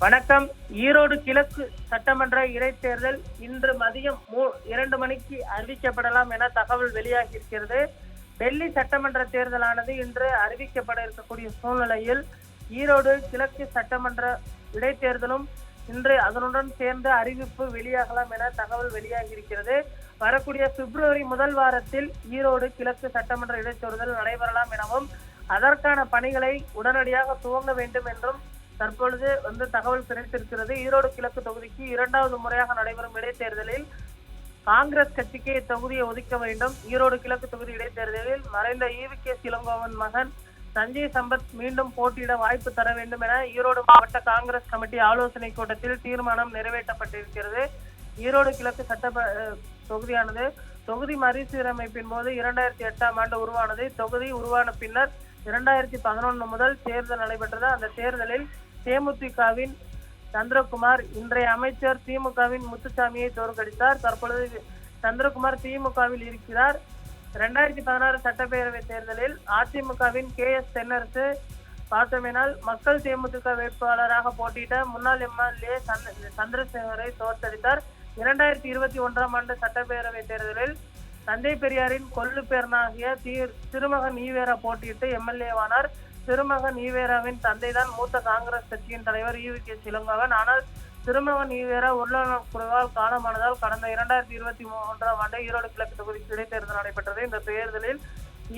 வணக்கம். ஈரோடு கிழக்கு சட்டமன்ற இடைத்தேர்தல் இன்று மதியம் மூ- இரண்டு மணிக்கு அறிவிக்கப்படலாம் என தகவல் வெளியாகி இருக்கிறது டெல்லி சட்டமன்ற தேர்தலானது இன்று அறிவிக்கப்பட இருக்கக்கூடிய சூழ்நிலையில் ஈரோடு கிழக்கு சட்டமன்ற இடைத்தேர்தலும் இன்று அதனுடன் சேர்ந்து அறிவிப்பு வெளியாகலாம் என தகவல் வெளியாகி இருக்கிறது வரக்கூடிய பிப்ரவரி முதல் வாரத்தில் ஈரோடு கிழக்கு சட்டமன்ற இடைத்தேர்தல் நடைபெறலாம் எனவும் அதற்கான பணிகளை உடனடியாக துவங்க வேண்டும் என்றும் தற்பொழுது வந்து தகவல் கிடைத்திருக்கிறது. ஈரோடு கிழக்கு தொகுதிக்கு இரண்டாவது முறையாக நடைபெறும் இடைத்தேர்தலில் காங்கிரஸ் கட்சிக்கு இத்தொகுதியை ஒதுக்க வேண்டும். ஈரோடு கிழக்கு தொகுதி இடைத்தேர்தலில் மறைந்த ஈவி கே சிலங்கோவன் மகன் சஞ்சய் சம்பத் மீண்டும் போட்டியிட வாய்ப்பு தர வேண்டும் என ஈரோடு மாவட்ட காங்கிரஸ் கமிட்டி ஆலோசனை கூட்டத்தில் தீர்மானம் நிறைவேற்றப்பட்டிருக்கிறது. ஈரோடு கிழக்கு சட்ட தொகுதியானது தொகுதி மறுசீரமைப்பின் போது இரண்டாயிரத்தி எட்டாம் ஆண்டு உருவானது. தொகுதி உருவான பின்னர் இரண்டாயிரத்தி பதினொன்று முதல் தேர்தல் நடைபெற்றது. அந்த தேர்தலில் தேமுதிகவின் சந்திரகுமார் இன்றைய அமைச்சர் திமுகவின் முத்துசாமியை தோற்கடித்தார். தற்பொழுது சந்திரகுமார் திமுகவில் இருக்கிறார். இரண்டாயிரத்தி பதினாறு சட்டப்பேரவை தேர்தலில் அதிமுகவின் கே எஸ் தென்னரசு பார்த்தோமேனால் மக்கள் தேமுதிக வேட்பாளராக போட்டியிட்ட முன்னாள் எம்எல்ஏ சந்திரசேகரை தோற்கடித்தார். இரண்டாயிரத்தி இருபத்தி ஒன்றாம் ஆண்டு சட்டப்பேரவை தேர்தலில் தந்தை பெரியாரின் கொள்ளு பேரனாகிய தீர் திருமகன் ஈவேரா போட்டியிட்டு எம்எல்ஏவானார். திருமகன் ஈவேராவின் தந்தைதான் மூத்த காங்கிரஸ் கட்சியின் தலைவர் ஈவி கே சிலங்கோவன் ஆனால் திருமகன் ஈவேரா உடல்நலக் குழுவால் காலமானதால் கடந்த இரண்டாயிரத்தி இருபத்தி மூன்றாம் ஆண்டு ஈரோடு கிழக்கு தொகுதி இடைத்தேர்தல் நடைபெற்றது. இந்த தேர்தலில்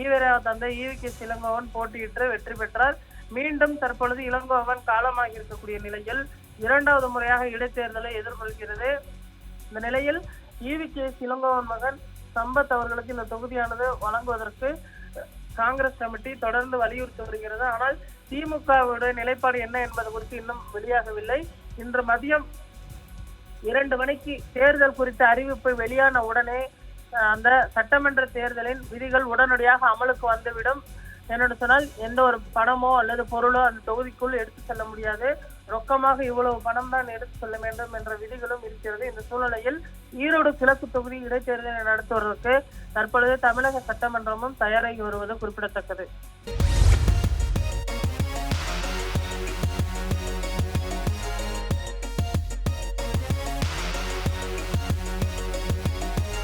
ஈவேரா தந்தை ஈவி கே சிலங்கோவன் போட்டியிட்டு வெற்றி பெற்றார். மீண்டும் தற்பொழுது இளங்கோவன் காலமாகி இருக்கக்கூடிய நிலையில் இரண்டாவது முறையாக இடைத்தேர்தலை எதிர்கொள்கிறது. இந்த நிலையில் ஈவி கே சிலங்கோவன் மகன் சம்பத் அவர்களுக்கு இந்த தொகுதியானது வழங்குவதற்கு காங்கிரஸ் கமிட்டி தொடர்ந்து வலியுறுத்தி வருகிறது. ஆனால் திமுகவுடைய நிலைப்பாடு என்ன என்பது குறித்து இன்னும் வெளியாகவில்லை. இன்று மதியம் இரண்டு மணிக்கு தேர்தல் குறித்த அறிவிப்பு வெளியான உடனே அந்த சட்டமன்ற தேர்தலின் விதிகள் உடனடியாக அமலுக்கு வந்துவிடும். என்னென்னு சொன்னால் எந்த ஒரு பணமோ அல்லது பொருளோ அந்த தொகுதிக்குள் எடுத்து செல்ல முடியாது. ரொக்கமாக இவ்வளவு பணம் தான் எடுத்து செல்ல வேண்டும் என்ற விதிகளும் இருக்கிறது. இந்த சூழ்நிலையில் ஈரோடு கிழக்கு தொகுதி இடைத்தேர்தலை நடத்துவதற்கு தற்பொழுது தமிழக சட்டமன்றமும் தயாராகி வருவது குறிப்பிடத்தக்கது.